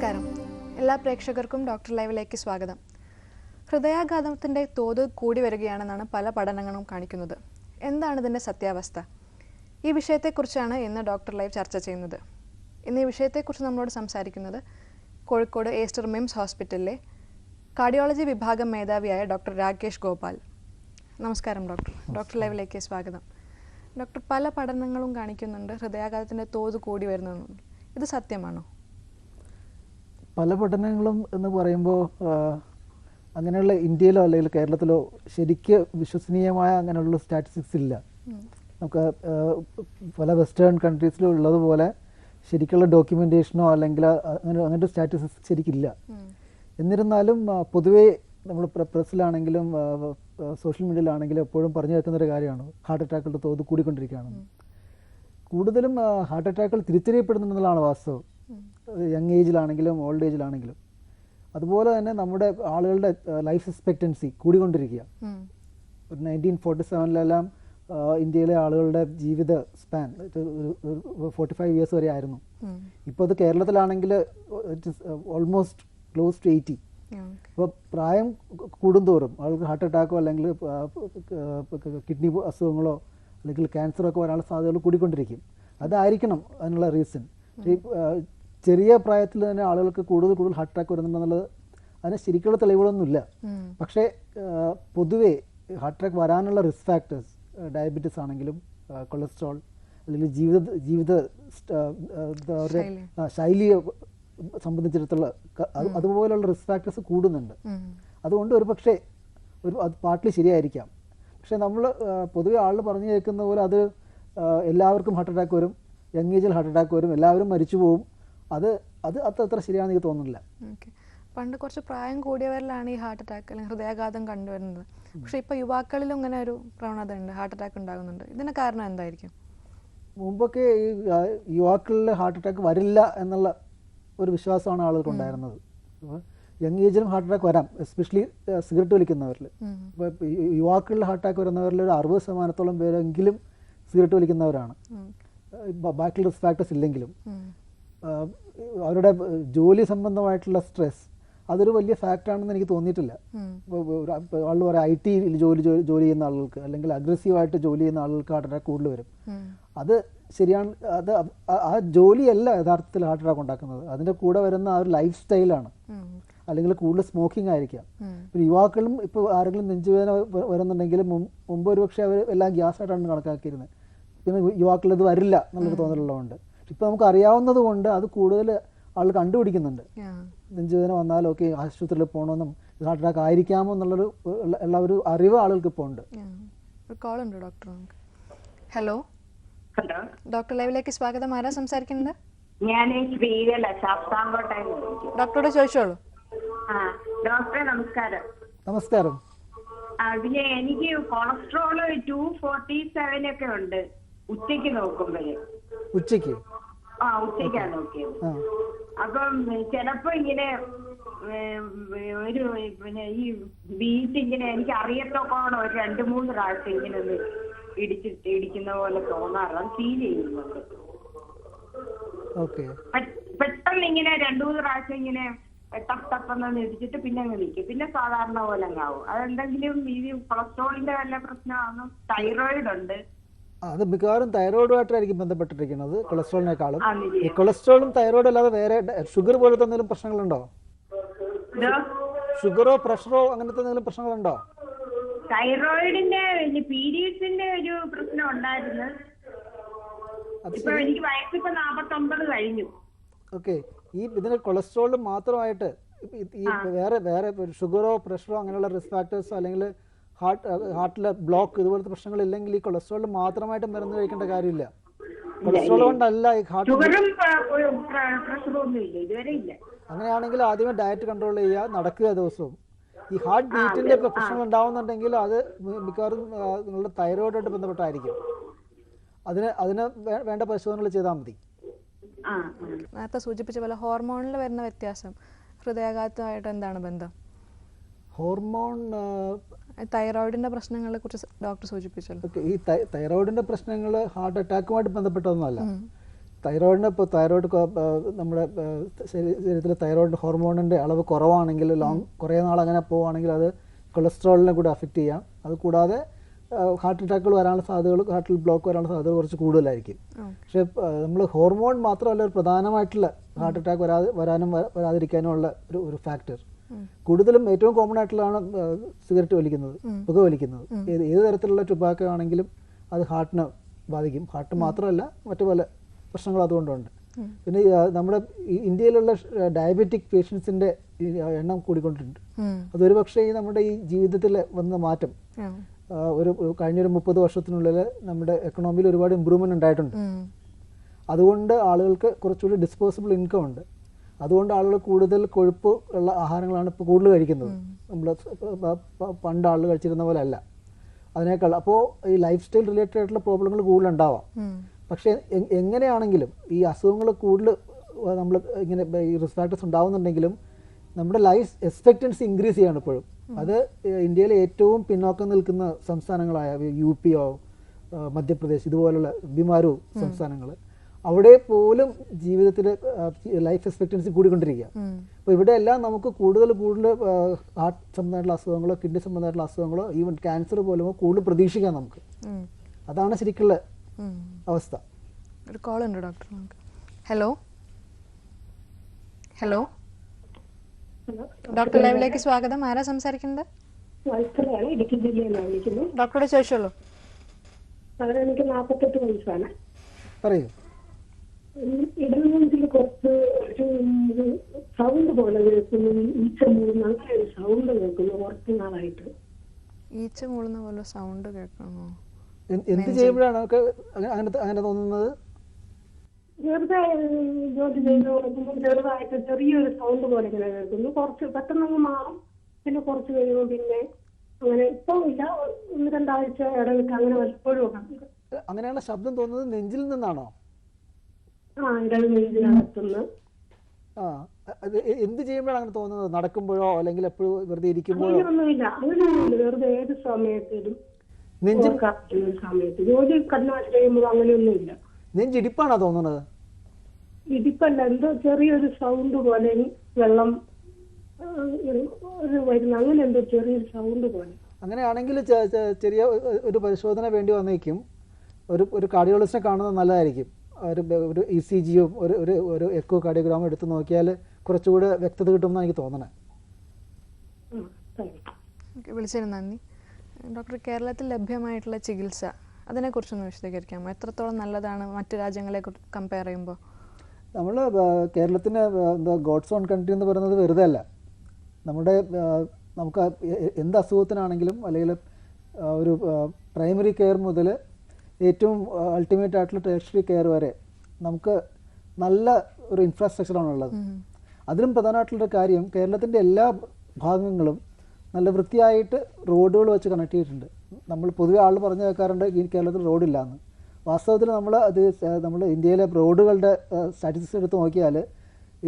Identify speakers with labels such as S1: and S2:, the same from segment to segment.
S1: നമസ്കാരം. എല്ലാ പ്രേക്ഷകർക്കും ഡോക്ടർ ലൈവിലേക്ക് സ്വാഗതം. ഹൃദയാഘാതത്തിന്റെ തോത് കൂടി വരികയാണെന്നാണ് പല പഠനങ്ങളും കാണിക്കുന്നത്. എന്താണ് ഇതിന്റെ സത്യാവസ്ഥ? ഈ വിഷയത്തെക്കുറിച്ചാണ് ഇന്ന് ഡോക്ടർ ലൈവ് ചർച്ച ചെയ്യുന്നത്. ഇന്ന് ഈ വിഷയത്തെക്കുറിച്ച് നമ്മളോട് സംസാരിക്കുന്നത് കോഴിക്കോട് ഏസ്റ്റർ മിംസ് ഹോസ്പിറ്റലിലെ കാർഡിയോളജി വിഭാഗം മേധാവിയായ ഡോക്ടർ രാകേഷ് ഗോപാൽ. നമസ്കാരം ഡോക്ടർ. ഡോക്ടർ ലൈവിലേക്ക് സ്വാഗതം. ഡോക്ടർ പല പഠനങ്ങളും കാണിക്കുന്നുണ്ട്. ഹൃദയാഘാതത്തിന്റെ തോത് കൂടി വരുന്നുണ്ട്. ഇത് സത്യമാണോ?
S2: പല പഠനങ്ങളും എന്ന് പറയുമ്പോൾ അങ്ങനെയുള്ള ഇന്ത്യയിലോ അല്ലെങ്കിൽ കേരളത്തിലോ ശരിക്ക് വിശ്വസനീയമായ അങ്ങനെയുള്ള സ്റ്റാറ്റിസ്റ്റിക്സ് ഇല്ല. നമുക്ക് പല വെസ്റ്റേൺ കൺട്രീസിലും ഉള്ളതുപോലെ ശരിക്കുള്ള ഡോക്യുമെന്റേഷനോ അല്ലെങ്കിൽ അങ്ങനെ അങ്ങനത്തെ സ്റ്റാറ്റിസ്റ്റിക്സ് ശരിക്കില്ല. എന്നിരുന്നാലും പൊതുവേ നമ്മൾ പ്രസ്സിലാണെങ്കിലും സോഷ്യൽ മീഡിയയിലാണെങ്കിലും എപ്പോഴും പറഞ്ഞു കേൾക്കുന്ന ഒരു കാര്യമാണ് ഹാർട്ട് അറ്റാക്കുകളുടെ തോത് കൂടിക്കൊണ്ടിരിക്കുകയാണ്. കൂടുതലും ഹാർട്ട് അറ്റാക്കുകൾ തിരിച്ചറിയപ്പെടുന്നുണ്ടെന്നുള്ളതാണ് വാസ്തവം. യങ് ഏജിലാണെങ്കിലും ഓൾഡ് ഏജിലാണെങ്കിലും അതുപോലെ തന്നെ നമ്മുടെ ആളുകളുടെ ലൈഫ് എക്സ്പെക്റ്റൻസി കൂടിക്കൊണ്ടിരിക്കുക. ഒരു നയന്റീൻ ഫോർട്ടി സെവനിലെല്ലാം ഇന്ത്യയിലെ ആളുകളുടെ ജീവിത സ്പാൻ ഫോർട്ടി ഫൈവ് ഇയേഴ്സ് വരെ ആയിരുന്നു. ഇപ്പോൾ അത് കേരളത്തിലാണെങ്കിൽ ഓൾമോസ്റ്റ് ക്ലോസ് ടു എയ്റ്റി അപ്പോൾ പ്രായം കൂടുന്തോറും ആൾക്ക് ഹാർട്ട് അറ്റാക്കോ അല്ലെങ്കിൽ കിഡ്നി അസുഖങ്ങളോ അല്ലെങ്കിൽ ക്യാൻസറോ ഒക്കെ വരാനുള്ള സാധ്യതകൾ കൂടിക്കൊണ്ടിരിക്കും. അതായിരിക്കണം അതിനുള്ള റീസൺ ചെറിയ പ്രായത്തിൽ തന്നെ ആളുകൾക്ക് കൂടുതൽ കൂടുതൽ ഹാർട്ട് അറ്റാക്ക് വരുന്നുണ്ടെന്നുള്ളത് അതിന് ശരിക്കുള്ള തെളിവുകളൊന്നുമില്ല. പക്ഷേ പൊതുവേ ഹാർട്ട് അറ്റാക്ക് വരാനുള്ള റിസ്ക് ഫാക്ടേഴ്സ് ഡയബറ്റിസ് ആണെങ്കിലും കൊളസ്ട്രോൾ അല്ലെങ്കിൽ ജീവിത ജീവിത ശൈലിയെ സംബന്ധിച്ചിടത്തുള്ള അതുപോലെയുള്ള റിസ്ക് ഫാക്ടേഴ്സ് കൂടുന്നുണ്ട്. അതുകൊണ്ട് ഒരു പക്ഷേ ഒരു അത് പാർട്ട്ലി ശരിയായിരിക്കാം. പക്ഷേ നമ്മൾ പൊതുവെ ആളുകൾ പറഞ്ഞു കേൾക്കുന്ന പോലെ അത് എല്ലാവർക്കും ഹാർട്ട് അറ്റാക്ക് വരും യങ് ഏജിൽ ഹാർട്ട് അറ്റാക്ക് വരും എല്ലാവരും മരിച്ചു പോകും അത് അത് അത്ര അത്ര ശരിയാണെന്ന് എനിക്ക് തോന്നുന്നില്ല.
S1: പണ്ട് കുറച്ച് പ്രായം കൂടിയവരിലാണ് ഈ ഹാർട്ട് അറ്റാക്ക് അല്ലെങ്കിൽ ഹൃദയാഘാതം കണ്ടുവരുന്നത്. പക്ഷെ ഇപ്പോൾ യുവാക്കളിലും ഇങ്ങനെ ഒരു പ്രവണത ഉണ്ട് ഹാർട്ട് അറ്റാക്ക് ഉണ്ടാകുന്നുണ്ട്. ഇതിന് കാരണം എന്തായിരിക്കും?
S2: മുമ്പൊക്കെ ഈ യുവാക്കളിൽ ഹാർട്ട് അറ്റാക്ക് വരില്ല എന്നുള്ള ഒരു വിശ്വാസമാണ് ആളുകൾക്ക് ഉണ്ടായിരുന്നത്. യങ് ഏജിലും ഹാർട്ട് അറ്റാക്ക് വരാം. എസ്പെഷ്യലി സിഗരറ്റ് വലിക്കുന്നവരിൽ
S1: ഇപ്പൊ
S2: ഇപ്പോൾ യുവാക്കളിൽ ഹാർട്ട് അറ്റാക്ക് വരുന്നവരിൽ ഒരു അറുപത് ശതമാനത്തോളം പേരെങ്കിലും സിഗരറ്റ് വലിക്കുന്നവരാണ്. ബാക്കിയുള്ള റിസ്ക് ഫാക്ടേഴ്സ് ഇല്ലെങ്കിലും. അവരുടെ ജോലി സംബന്ധമായിട്ടുള്ള സ്ട്രെസ് അതൊരു വലിയ ഫാക്ടറാണെന്ന് എനിക്ക് തോന്നിയിട്ടില്ല. ആളുകൾ പറയാം ഐ ടിയിൽ ജോലി ജോലി ചെയ്യുന്ന ആളുകൾക്ക് അല്ലെങ്കിൽ അഗ്രസീവായിട്ട് ജോലി ചെയ്യുന്ന ആളുകൾക്ക് ഹാർട്ട് അറ്റാക്ക് കൂടുതൽ വരും. അത് ശരിയാണ് അത് ആ- ജോലിയല്ല യഥാർത്ഥത്തിൽ ഹാർട്ട് അറ്റാക്ക് ഉണ്ടാക്കുന്നത്. അതിന്റെ കൂടെ വരുന്ന ആ ഒരു ലൈഫ് സ്റ്റൈലാണ് അല്ലെങ്കിൽ കൂടുതൽ സ്മോക്കിംഗ് ആയിരിക്കാം. പിന്നെ യുവാക്കളും ഇപ്പോൾ ആരെങ്കിലും നെഞ്ചുവേദന വരുന്നുണ്ടെങ്കിൽ മുമ്പ് ഒരുപക്ഷെ അവർ എല്ലാം ഗ്യാസ് ആയിട്ടാണ് കണക്കാക്കിയിരുന്നത് പിന്നെ യുവാക്കളിത് വരില്ല എന്നുള്ളൊരു തോന്നലുള്ളതുകൊണ്ട്. ഇപ്പോൾ നമുക്ക് അറിയാവുന്നത് കൊണ്ട് അത് കൂടുതൽ ആൾ കണ്ടുപിടിക്കുന്നുണ്ട്. നെഞ്ചുവേദന വന്നാൽ ഓക്കെ ആശുപത്രിയിൽ പോകണമെന്നും ഹാർട്ട് അറ്റാക്ക് ആയിരിക്കാമോ എന്നുള്ളൊരു ഉള്ള ഒരു അറിവ് ആളുകൾക്ക് ഇപ്പോൾ ഉണ്ട്.
S1: Yeah. കോൾ ഉണ്ട് ഡോക്ടർ ഹലോ
S3: ഹലോ
S1: ഡോക്ടർ ലൈവിലേക്ക് സ്വാഗതം. ആരാ സംസാരിക്കുന്നത്?
S3: ഞാൻ ശ്രീകല ശാസ്താംകോട്ടയിൽ
S1: ഡോക്ടറോട് ചോദിച്ചോളൂ.
S3: ആ ഡോക്ടറെ നമസ്കാരം.
S2: നമസ്കാരം.
S3: പിന്നെ എനിക്ക് കൊളസ്ട്രോൾ ടു ഫോർട്ടി സെവൻ ഒക്കെ ഉണ്ട്. ഉച്ചയ്ക്ക് നോക്കുമ്പോഴേ.
S2: ഉച്ചയ്ക്ക്?
S3: ആ ഉച്ചയ്ക്കാണ്.
S2: ഓക്കെ
S3: അപ്പം ചിലപ്പോ ഇങ്ങനെ ഒരു പിന്നെ ഈ ബീച്ച് ഇങ്ങനെ എനിക്ക് അറിയത്തോക്കോണം ഒരു രണ്ട് മൂന്ന് പ്രാവശ്യം ഇങ്ങനെ ഒന്ന് ഇടിച്ചിട്ട് ഇടിക്കുന്ന പോലെ തോന്നാറുണ്ട് ഫീൽ ചെയ്യുന്നുണ്ട്.
S2: ഓക്കെ.
S3: പെട്ടെന്ന് ഇങ്ങനെ രണ്ടു മൂന്ന് പ്രാവശ്യം ഇങ്ങനെ ടപ്പ് ടപ്പെന്ന് ഇടിച്ചിട്ട് പിന്നെ അങ്ങ് നിൽക്കും പിന്നെ സാധാരണ പോലെ അങ്ങാവും അതെന്തെങ്കിലും ഈ കൊളസ്ട്രോളിന്റെ വല്ല പ്രശ്നമാണോ? തൈറോയിഡ് ഉണ്ട്.
S2: അത് മിക്കവാറും തൈറോയിഡുമായിട്ടായിരിക്കും ബന്ധപ്പെട്ടിരിക്കുന്നത് കൊളസ്ട്രോളിനേക്കാളും? ഈ കൊളസ്ട്രോളും തൈറോയിഡും അല്ലാതെ വേറെ ഷുഗർ പോലത്തെ എന്തെങ്കിലും പ്രശ്നങ്ങളുണ്ടോ? ഷുഗറോ പ്രഷറോ അങ്ങനത്തെ എന്തെങ്കിലും പ്രശ്നങ്ങളുണ്ടോ?
S3: തൈറോയിഡിന്റെ പീരീഡ്സിന്റെ ഒരു പ്രശ്നം ഉണ്ടായിരുന്നു. ഇപ്പൊ എനിക്ക് വയസ്സിപ്പോ നാപ്പത്തൊമ്പത് കഴിഞ്ഞു.
S2: ഓക്കെ. ഈ ഇതിന് കൊളസ്ട്രോൾ മാത്രമായിട്ട് ഈ വേറെ വേറെ ഷുഗറോ പ്രഷറോ അങ്ങനെയുള്ള റിസ്ക് ഫാക്ടേഴ്സോ അല്ലെങ്കിൽ ഹാർട്ട് ഹാർട്ടിലെ ബ്ലോക്ക് ഇതുപോലത്തെ പ്രശ്നങ്ങൾ ഇല്ലെങ്കിൽ ഈ കൊളസ്ട്രോൾ മാത്രമായിട്ട് മരുന്ന് കഴിക്കേണ്ട കാര്യമില്ല. കൊളസ്ട്രോൾ കൊണ്ടല്ല ഈ ഹാർട്ട് അങ്ങനെയാണെങ്കിൽ ആദ്യമേ ഡയറ്റ് കൺട്രോൾ ചെയ്യുക നടക്കുക ദിവസവും. ഈ ഹാർട്ട് ബീറ്റിന്റെ ഒക്കെ പ്രശ്നങ്ങൾ ഉണ്ടാവുന്നുണ്ടെങ്കിൽ അത് മിക്കവാറും നിങ്ങളുടെ തൈറോയിഡായിട്ട് ബന്ധപ്പെട്ടായിരിക്കും. അതിന് അതിന് വേണ്ട പരിശോധനകൾ ചെയ്താൽ മതി.
S1: നേരത്തെ സൂചിപ്പിച്ച പോലെ ഹോർമോണിൽ വരുന്ന വ്യത്യാസം ഹൃദയാഘാതമായിട്ട് എന്താണ് ബന്ധം?
S2: ഹോർമോൺ
S1: തൈറോയിഡിന്റെ പ്രശ്നങ്ങളെ കുറിച്ച് ഡോക്ടർ സൂചിപ്പിച്ചല്ലോ.
S2: ഓക്കെ ഈ തൈറോയിഡിന്റെ പ്രശ്നങ്ങൾ ഹാർട്ട് അറ്റാക്കുമായിട്ട് ബന്ധപ്പെട്ടതൊന്നുമല്ല. തൈറോയിഡിന് ഇപ്പോൾ തൈറോയിഡ് നമ്മുടെ ശരീരത്തിലെ തൈറോയിഡ് ഹോർമോണിന്റെ അളവ് കുറവാണെങ്കിൽ ലോങ് കുറേ നാൾ അങ്ങനെ പോവുകയാണെങ്കിൽ അത് കൊളസ്ട്രോളിനെ കൂടി അഫക്റ്റ് ചെയ്യാം. അത് കൂടാതെ ഹാർട്ട് അറ്റാക്കുകൾ വരാനുള്ള സാധ്യതകൾ ഹാർട്ടിൽ ബ്ലോക്ക് വരാനുള്ള സാധ്യത കുറച്ച് കൂടുതലായിരിക്കും. പക്ഷേ നമ്മൾ ഹോർമോൺ മാത്രമല്ല ഒരു പ്രധാനമായിട്ടുള്ള ഹാർട്ട് അറ്റാക്ക് വരാതെ വരാനും വരാതിരിക്കാനും ഉള്ള ഒരു ഒരു ഫാക്ടർ കൂടുതലും ഏറ്റവും കോമൺ ആയിട്ടുള്ളതാണ് സിഗരറ്റ് വലിക്കുന്നത് പുക വലിക്കുന്നത്. ഏത് ഏത് തരത്തിലുള്ള ടുബാക്കോ ആണെങ്കിലും അത് ഹാർട്ടിനെ ബാധിക്കും. ഹാർട്ട് മാത്രമല്ല മറ്റു പല പ്രശ്നങ്ങൾ അതുകൊണ്ടുണ്ട്. പിന്നെ നമ്മുടെ ഇന്ത്യയിലുള്ള ഡയബറ്റിക് പേഷ്യൻസിന്റെ എണ്ണം കൂടിക്കൊണ്ടിട്ടുണ്ട്. അതൊരു പക്ഷേ ഈ നമ്മുടെ ഈ ജീവിതത്തിൽ വന്ന മാറ്റം. ഒരു കഴിഞ്ഞൊരു മുപ്പത് വർഷത്തിനുള്ളിൽ നമ്മുടെ എക്കണോമിയിൽ ഒരുപാട് ഇമ്പ്രൂവ്മെന്റ് ഉണ്ടായിട്ടുണ്ട്. അതുകൊണ്ട് ആളുകൾക്ക് കുറച്ചുകൂടി ഡിസ്പോസിബിൾ ഇൻകം ഉണ്ട്. അതുകൊണ്ട് ആളുകൾ കൂടുതൽ കൊഴുപ്പ് ഉള്ള ആഹാരങ്ങളാണ് ഇപ്പോൾ കൂടുതൽ കഴിക്കുന്നത്. നമ്മൾ പണ്ട് ആളുകൾ കഴിച്ചിരുന്ന പോലെ അല്ല അതിനേക്കാൾ അപ്പോൾ ഈ ലൈഫ് സ്റ്റൈൽ റിലേറ്റഡ് ആയിട്ടുള്ള പ്രോബ്ലങ്ങൾ കൂടുതൽ ഉണ്ടാവാം. പക്ഷേ എങ്ങനെയാണെങ്കിലും ഈ അസുഖങ്ങൾ കൂടുതൽ നമ്മൾ ഇങ്ങനെ ഈ റിസ്ക് ഫാക്ടേഴ്സ് ഉണ്ടാവുന്നുണ്ടെങ്കിലും നമ്മുടെ ലൈഫ് എക്സ്പെക്റ്റൻസി ഇൻക്രീസ് ചെയ്യാണ് ഇപ്പോഴും. അത് ഇന്ത്യയിലെ ഏറ്റവും പിന്നോക്കം നിൽക്കുന്ന സംസ്ഥാനങ്ങളായ യു പിയോ മധ്യപ്രദേശ് ഇതുപോലുള്ള ബിമാരു സംസ്ഥാനങ്ങൾ അവിടെ പോലും ജീവിതത്തിൽ ലൈഫ് എക്സ്പെക്ടൻസി കൂടിക്കൊണ്ടിരിക്കുക. അപ്പോൾ ഇവിടെ എല്ലാം നമുക്ക് കൂടുതൽ കൂടുതൽ ഹാർട്ട് സംബന്ധമായിട്ടുള്ള അസുഖങ്ങളോ കിഡ്നി സംബന്ധമായിട്ടുള്ള അസുഖങ്ങളോ ഈവൻ ക്യാൻസർ പോലും കൂടുതൽ പ്രതീക്ഷിക്കാം നമുക്ക്. അതാണ് ശരിക്കുള്ള അവസ്ഥ.
S1: ഒരു കോൾ ഉണ്ട് ഡോക്ടർ നമുക്ക്. ഹലോ ഹലോ ഡോക്ടർ ലൈവിലേക്ക് സ്വാഗതം. ആരാ സംസാരിക്കുന്നത്? ഡോക്ടറുടെ ചോദിച്ചോളൂ.
S4: എനിക്ക് നാൽപ്പത്തെട്ട് വയസ്സാണ്.
S2: പറയൂ.
S4: ഇടനെഞ്ചിൽ കുറച്ച് ഒരു സൗണ്ട് പോലെ കേൾക്കുന്നു. ഈച്ച മൂടുന്ന അങ്ങനെ ഒരു സൗണ്ട് കേൾക്കുന്നു കുറച്ച് നാളായിട്ട്
S1: ഈച്ച മൂളുന്ന പോലെ സൗണ്ട് കേൾക്കണോ?
S2: എന്ത് ചെയ്യുമ്പോഴാണ് അങ്ങനെ അങ്ങനെ തോന്നുന്നത്?
S4: വെറുതെ ഉം, ജോലി ചെയ്ത് കൊടുക്കുമ്പോൾ ചെറുതായിട്ട് ചെറിയൊരു സൗണ്ട് പോലെ ഇങ്ങനെ കേൾക്കുന്നു. കുറച്ച് പെട്ടെന്ന് മാറും. പിന്നെ കുറച്ച് കഴിയുമ്പോൾ പിന്നെ അങ്ങനെ ഇപ്പൊ ഇല്ല. ഒന്ന് രണ്ടാഴ്ച ഇടവിട്ട് അങ്ങനെ വല്ലപ്പോഴും ഒക്കെ
S2: അങ്ങനെയുള്ള ശബ്ദം തോന്നുന്നത് നെഞ്ചിൽ നിന്നാണോ?
S4: ആ
S2: അത് എന്ത് ചെയ്യുമ്പോഴാണ് അങ്ങനെ തോന്നുന്നത്? നടക്കുമ്പോഴോ അല്ലെങ്കിൽ എപ്പോഴും വെറുതെ ഇരിക്കുമ്പോഴോ?
S4: വെറുതെ ഏത്
S2: നെഞ്ചിൽ
S4: സമയത്ത്. ജോലി അങ്ങനെയൊന്നുമില്ല.
S2: നെഞ്ചിടിപ്പാണോ തോന്നുന്നത്?
S4: ഇടിപ്പല്ല. എന്തോ ചെറിയൊരു സൗണ്ട് പോലെ വെള്ളം ഒരു വരുന്ന അങ്ങനെ എന്തോ ചെറിയൊരു സൗണ്ട് പോലെ.
S2: അങ്ങനെയാണെങ്കിൽ ചെറിയ ഒരു പരിശോധന വേണ്ടി വന്നേക്കും. ഒരു ഒരു കാർഡിയോളജിസ്റ്റിനെ കാണുന്നത് നല്ലതായിരിക്കും. ഒരു ഒരു ഇ സി ജിയും ഒരു ഒരു ഒരു എക്കോ കാർഡിയോഗ്രാമും എടുത്ത് നോക്കിയാൽ കുറച്ചുകൂടെ വ്യക്തത കിട്ടുമെന്നാണ് എനിക്ക് തോന്നണേ.
S1: വിളിച്ചതിന് നന്ദി. ഡോക്ടർ കേരളത്തിൽ ലഭ്യമായിട്ടുള്ള ചികിത്സ അതിനെക്കുറിച്ചൊന്ന് വിശദീകരിക്കാമോ? എത്രത്തോളം നല്ലതാണ് മറ്റു രാജ്യങ്ങളെ കമ്പയർ ചെയ്യുമ്പോൾ?
S2: നമ്മൾ കേരളത്തിന് എന്താ ഗോഡ്സ് ഓൺ കൺട്രി എന്ന് പറയുന്നത് വെറുതെ അല്ല നമ്മുടെ നമുക്ക് എന്ത് അസുഖത്തിനാണെങ്കിലും അല്ലെങ്കിൽ ഒരു പ്രൈമറി കെയർ മുതൽ ഏറ്റവും അൾട്ടിമേറ്റ് ആയിട്ടുള്ള ടേഷറി കെയർ വരെ നമുക്ക് നല്ല ഒരു ഇൻഫ്രാസ്ട്രക്ചറാണ് ഉള്ളത്. അതിലും പ്രധാനമായിട്ടുള്ളൊരു കാര്യം കേരളത്തിന്റെ എല്ലാ ഭാഗങ്ങളും നല്ല വൃത്തിയായിട്ട് റോഡുകൾ വെച്ച് കണക്ട് ചെയ്തിട്ടുണ്ട്. നമ്മൾ പൊതുവെ ആൾ പറഞ്ഞു കേൾക്കാറുണ്ട് ഈ കേരളത്തിൽ റോഡില്ല എന്ന് വാസ്തവത്തിൽ നമ്മൾ അത് നമ്മൾ ഇന്ത്യയിലെ റോഡുകളുടെ സ്റ്റാറ്റിസ്റ്റിക്സ് എടുത്ത് നോക്കിയാൽ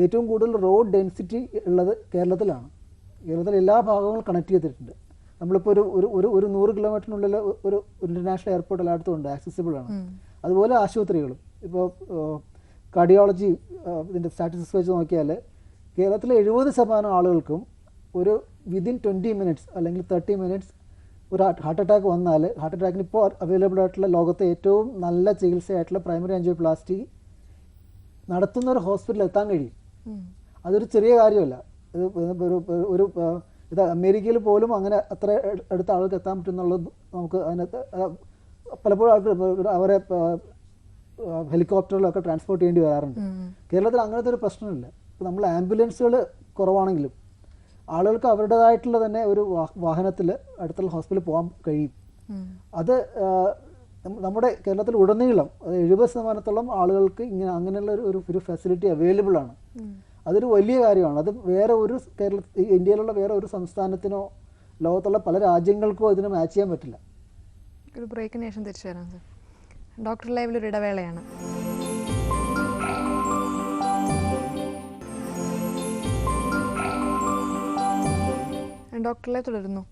S2: ഏറ്റവും കൂടുതൽ റോഡ് ഡെൻസിറ്റി ഉള്ളത് കേരളത്തിലാണ്. കേരളത്തിലെ എല്ലാ ഭാഗങ്ങളും കണക്ട് ചെയ്തിട്ടുണ്ട്. നമ്മളിപ്പോൾ ഒരു ഒരു ഒരു ഒരു നൂറ് കിലോമീറ്ററിനുള്ളിൽ ഒരു ഇന്റർനാഷണൽ എയർപോർട്ട് എല്ലായിടത്തും ഉണ്ട് ആക്സസിബിൾ ആണ്. അതുപോലെ ആശുപത്രികളും. ഇപ്പോൾ കാർഡിയോളജി ഇതിന്റെ സ്റ്റാറ്റിസ്റ്റിക്സ് വെച്ച് നോക്കിയാൽ കേരളത്തിലെ എഴുപത് ശതമാനം ആളുകൾക്കും ഒരു വിതിൻ ട്വന്റി മിനിറ്റ്സ് അല്ലെങ്കിൽ തേർട്ടി മിനിറ്റ്സ് ഒരു ഹാർട്ട് അറ്റാക്ക് വന്നാൽ ഹാർട്ട് അറ്റാക്കിന് ഇപ്പോൾ അവൈലബിൾ ആയിട്ടുള്ള ലോകത്തെ ഏറ്റവും നല്ല ചികിത്സയായിട്ടുള്ള പ്രൈമറി ആൻജിയോപ്ലാസ്റ്റി നടത്തുന്ന ഒരു ഹോസ്പിറ്റലിൽ എത്താൻ കഴിയും. അതൊരു ചെറിയ കാര്യമല്ല. ഇത് ഒരു ഒരു- ഇത് അമേരിക്കയിൽ പോലും അങ്ങനെ അത്ര അട്- അടുത്ത ആൾക്ക് എത്താൻ പറ്റുന്നുള്ളത് നമുക്ക് അതിനകത്ത് പലപ്പോഴും ആൾക്ക് അവരെ ഹെലികോപ്റ്ററിലൊക്കെ ട്രാൻസ്പോർട്ട് ചെയ്യേണ്ടി വരാറുണ്ട്. കേരളത്തിൽ അങ്ങനത്തെ ഒരു പ്രശ്നമില്ല. ഇപ്പോൾ നമ്മൾ ആംബുലൻസുകൾ കുറവാണെങ്കിലും ആളുകൾക്ക് അവരുടേതായിട്ടുള്ള തന്നെ ഒരു വാഹനത്തിൽ അടുത്തുള്ള ഹോസ്പിറ്റലിൽ പോകാൻ കഴിയും. അത് നമ്മുടെ കേരളത്തിൽ ഉടനീളം അത് എഴുപത് ശതമാനത്തോളം ആളുകൾക്ക് ഇങ്ങനെ അങ്ങനെയുള്ള ഒരു ഒരു ഫെസിലിറ്റി അവൈലബിൾ ആണ് അതൊരു വലിയ കാര്യമാണ്. അത് വേറെ ഒരു കേരള ഇന്ത്യയിലുള്ള വേറെ ഒരു സംസ്ഥാനത്തിനോ ലോകത്തുള്ള പല രാജ്യങ്ങൾക്കോ ഇതിന് മാച്ച് ചെയ്യാൻ പറ്റില്ല.
S1: ഒരു ബ്രേക്കിന് ശേഷം തിരിച്ചു സർ ഡോക്ടർ ലൈവിൽ ഒരു ഇടവേളയാണ്. ഡോക്ടറിലെ തുടരുന്നു.